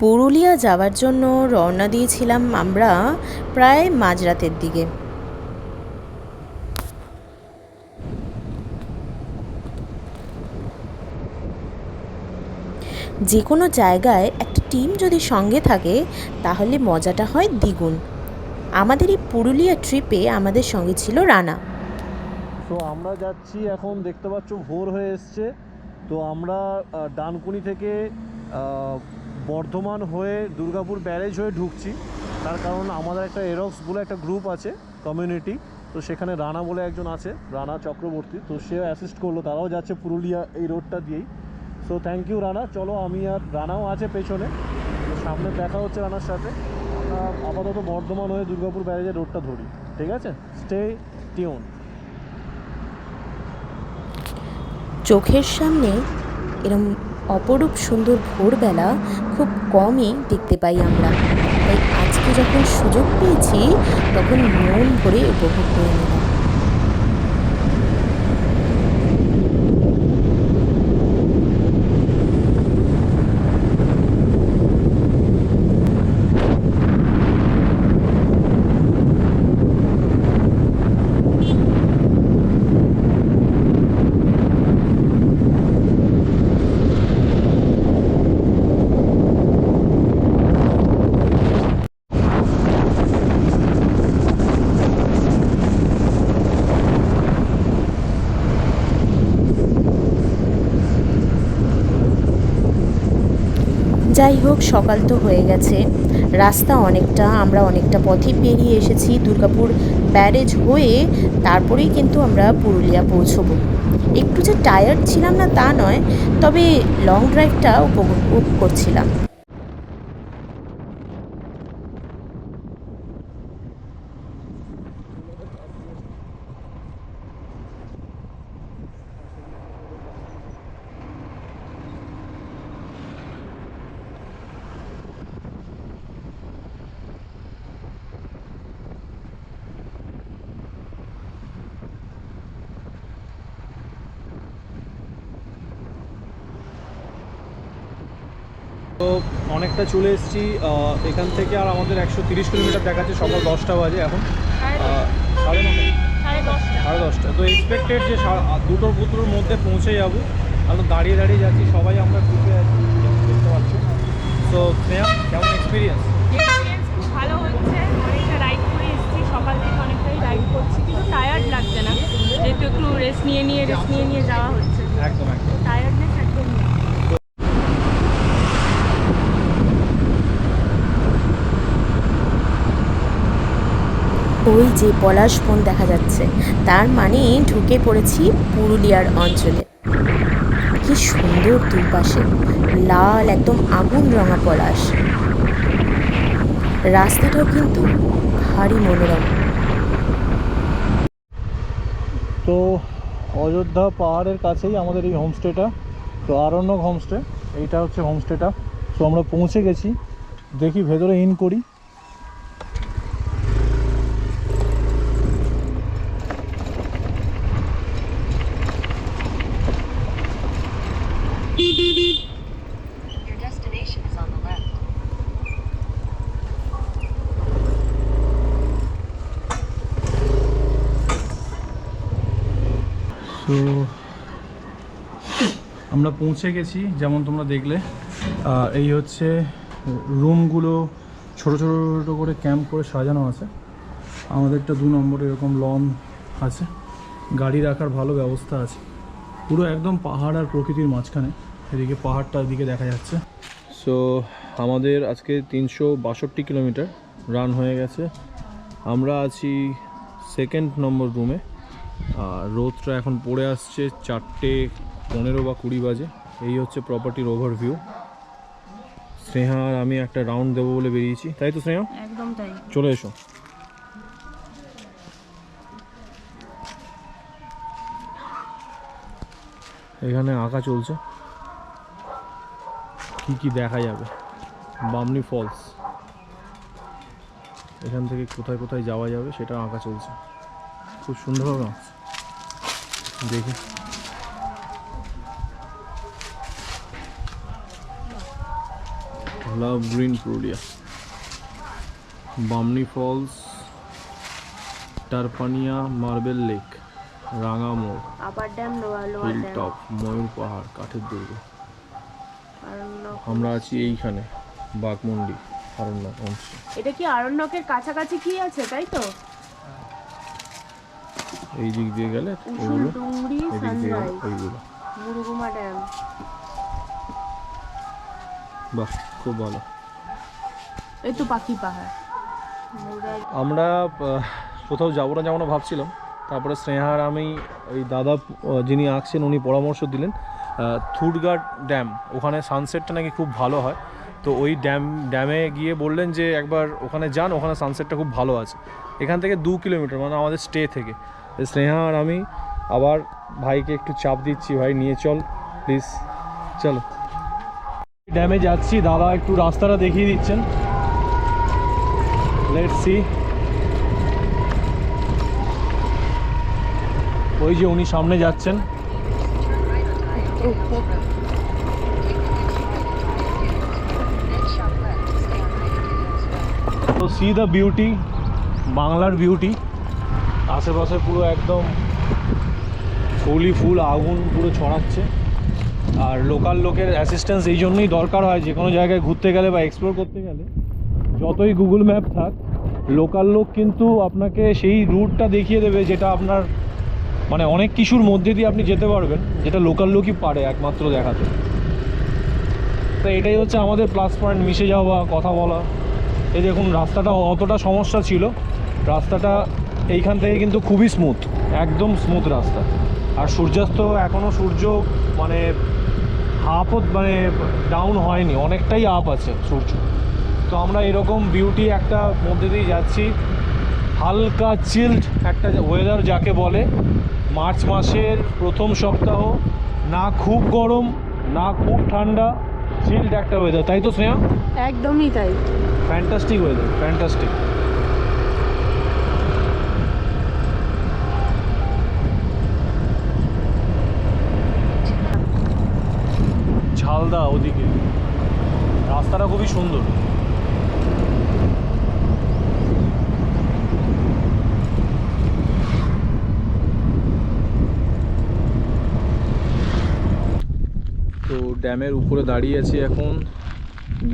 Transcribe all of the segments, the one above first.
পুরুলিয়া যাওয়ার জন্য রওনা দিয়েছিলাম আমরা প্রায় মাঝরাতের দিকে। যে কোনো জায়গায় একটা টিম যদি সঙ্গে থাকে, তাহলে মজাটা হয় দ্বিগুণ। আমাদের এই পুরুলিয়া ট্রিপে আমাদের সঙ্গে ছিল রানা। তো আমরা যাচ্ছি এখন, দেখতে পাচ্ছ ভোর হয়ে এসছে। তো আমরা ডানকুনি থেকে বর্ধমান হয়ে দুর্গাপুর ব্যারেজ হয়ে ঢুকছি। তার কারণ আমাদের একটা এরক্স বলে একটা গ্রুপ আছে, কমিউনিটি। তো সেখানে রানা বলে একজন আছে, রানা চক্রবর্তী। তো সেও অ্যাসিস্ট করল, তারাও যাচ্ছে পুরুলিয়া এই রোডটা দিয়েই। So thank you Rana. চলো, আমি আর রানাও আছে পেছনে। তো সামনে দেখা হচ্ছে রানার সাথে। আপাতত বর্ধমান হয়ে দুর্গাপুর ব্যারেজের রোডটা ধরি। ঠিক আছে? স্টে টিউন চোখের সামনে এরম অপরূপ সুন্দর ভোরবেলা খুব কমই দেখতে পাই আমরা। তাই আজকে যখন সুযোগ পেয়েছি, তখন মন ভরে উপভোগ করে নিলাম। যাই হোক, সকাল তো হয়ে গেছে। রাস্তা অনেকটা, আমরা অনেকটা পথে পেরিয়ে এসেছি দুর্গাপুর ব্যারেজ হয়ে, তারপরেই কিন্তু আমরা পুরুলিয়া পৌঁছবো। একটু যে টায়ার্ড ছিলাম না তা নয়, তবে লং ড্রাইভটা উপভোগ করছিলাম। তো অনেকটা চলে এসেছি এখান থেকে আর আমাদের একশো তিরিশ কিলোমিটার দেখাচ্ছে সকাল দশটা বাজে এখন। সাড়ে নটা। সাড়ে দশটা। তো এক্সপেক্টেড যে দুটো দুটোর মধ্যে পৌঁছে যাব। আমি দাঁড়িয়ে দাঁড়িয়ে যাচ্ছি সবাই আমরা গ্রুপে আছি দেখতে পাচ্ছি। তো স্নেহা কেমন এক্সপিরিয়েন্স এক্সপিরিয়েন্স ভালো হচ্ছে অনেকটা রাইড করে এসেছি। সকাল থেকে অনেকটাই রাইড করছি কিন্তু টায়ার্ড লাগছে না। যেহেতু একটু রেস্ট নিয়ে নিয়ে রেস্ট নিয়ে নিয়ে যাওয়া হচ্ছে। একদম একদম। টায়ার্ডনেস একদম নেই ওই যে পলাশ বন দেখা যাচ্ছে। তার মানে ঢুকে পড়েছি পুরুলিয়ার অঞ্চলে। কি সুন্দর দুপাশে। লাল একদম আগুন রঙা পলাশ। রাস্তাটাও কিন্তু ভারী মনোরম। তো অযোধ্যা পাহাড়ের কাছেই আমাদের এই হোমস্টেটা। তো আরণ্যক হোমস্টে। এইটা হচ্ছে হোমস্টেটা। তো আমরা পৌঁছে গেছি। দেখি ভেতরে ইন করি। আমরা পৌঁছে গেছি, যেমন তোমরা দেখলে। এই হচ্ছে রুমগুলো ছোট ছোট, ছোটো করে ক্যাম্প করে সাজানো আছে। আমাদেরটা দু নম্বরে এরকম লন আছে। গাড়ি রাখার ভালো ব্যবস্থা আছে। পুরো একদম পাহাড় আর প্রকৃতির মাঝখানে। এদিকে পাহাড়টা এদিকে দেখা যাচ্ছে। সো আমাদের আজকে তিনশো বাষট্টি কিলোমিটার রান হয়ে গেছে। আমরা আছি সেকেন্ড নম্বর রুমে আর রোদটা এখন পড়ে আসছে চারটে পনেরো বা কুড়ি বাজে। এই হচ্ছে প্রপার্টির ওভারভিউ স্নেহা আর আমি একটা রাউন্ড দেবো বলে বেরিয়েছি। তাই তো স্নেহা? একদম তাই। চলে এসো। এখানে আঁকা চলছে। কি কি দেখা যাবে? বামনি ফলস এখান থেকে কোথায় কোথায় যাওয়া যাবে সেটা আঁকা চলছে। খুব সুন্দর আঁকছে। দেখি। Love green Purulia Bamni falls Tarpania marble lake রাঙামোড় upper dam lower lower hill dam top Mayur Pahar কাঠের দুর্গ আরণ্যক আমরা আছি এইখানে বাঘমুন্ডি অরণ্য অংশ। এটা কি আরণ্যকের কাছাকাছি কি আছে তাই তো? এই দিক দিয়ে গেলে দিয়ে ওইগুলো। মুরুগুমা ড্যাম বাহ। খুব ভালো। এই তো পাখি পাহাড়। আমরা কোথাও যাব না যাব না ভাবছিলাম। তারপরে স্নেহার আমি ওই দাদা যিনি আঁকছেন উনি পরামর্শ দিলেন থুটগাট ড্যাম। ওখানে সানসেটটা নাকি খুব ভালো হয়। তো ওই ড্যাম ড্যামে গিয়ে বললেন যে একবার ওখানে যান ওখানে সানসেটটা খুব ভালো আছে। এখান থেকে দু কিলোমিটার মানে আমাদের স্টে থেকে। স্নেহা আর আমি আবার ভাইকে একটু চাপ দিচ্ছি ভাই নিয়ে চল প্লিজ চলো। ড্যামে যাচ্ছি, দাদা একটু রাস্তাটা দেখিয়ে দিচ্ছেন। লেটস সি ওই যে উনি সামনে যাচ্ছেন. তো সি দ্য বিউটি বাংলার বিউটি আশেপাশে পুরো একদম ফুলই ফুল, আগুন পুরো ছড়াচ্ছে। আর লোকাল লোকের অ্যাসিস্ট্যান্স এই জন্যই দরকার হয় যে কোনো জায়গায় ঘুরতে গেলে বা এক্সপ্লোর করতে গেলে। যতই গুগল ম্যাপ থাক লোকাল লোক কিন্তু আপনাকে সেই রুটটা দেখিয়ে দেবে যেটা আপনার মানে অনেক কিছুর মধ্যে দিয়ে আপনি যেতে পারবেন, যেটা লোকাল লোকই পারে একমাত্র দেখাতে। তো এটাই হচ্ছে আমাদের প্লাস পয়েন্ট মিশে যাওয়া, কথা বলা। এই দেখুন, রাস্তাটা অতটা সমস্যা ছিল। রাস্তাটা এইখান থেকে কিন্তু খুবই স্মুথ একদম স্মুথ রাস্তা। আর সূর্যাস্ত এখনও সূর্য মানে হাফও মানে ডাউন হয়নি অনেকটাই আপ আছে সূর্য। তো আমরা এরকম বিউটি একটা মধ্যে দিয়ে যাচ্ছি। হালকা চিল্ড একটা ওয়েদার যাকে বলে। মার্চ মাসের প্রথম সপ্তাহ না খুব গরম না খুব ঠান্ডা চিল্ড একটা ওয়েদার তাই তো স্নেহা? একদমই তাই। ফ্যান্টাস্টিক ওয়েদার ফ্যান্টাস্টিক ঝালদা ওদিকে। রাস্তাটা খুবই সুন্দর। তো ড্যামের উপরে দাঁড়িয়ে আছি এখন।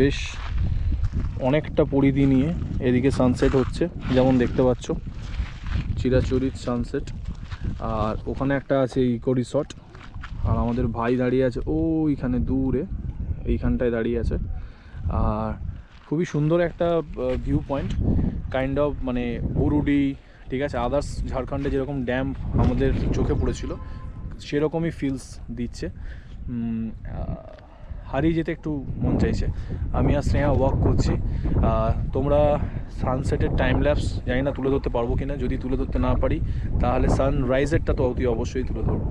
বেশ অনেকটা পরিধি নিয়ে এদিকে সানসেট হচ্ছে, যেমন দেখতে পাচ্ছ। চিরাচরিত সানসেট আর ওখানে একটা আছে ইকো রিসর্ট আর আমাদের ভাই দাঁড়িয়ে আছে ও ওইখানে দূরে, এইখানটায় দাঁড়িয়ে আছে। আর খুবই সুন্দর একটা ভিউ পয়েন্ট কাইন্ড অফ মানে বুরুডি, ঠিক আছে? আদার্স ঝাড়খণ্ডে যেরকম ড্যাম আমাদের চোখে পড়েছিল, সেরকমই ফিলস দিচ্ছে। হারিয়ে যেতে একটু মন চাইছে। আমি আর স্নেহা ওয়াক করছি। তোমরা সানসেটের টাইম ল্যাপস জানি না তুলে ধরতে পারব কিনা, যদি তুলে ধরতে না পারি, তাহলে সানরাইজেরটা তো অতি অবশ্যই তুলে ধরবো।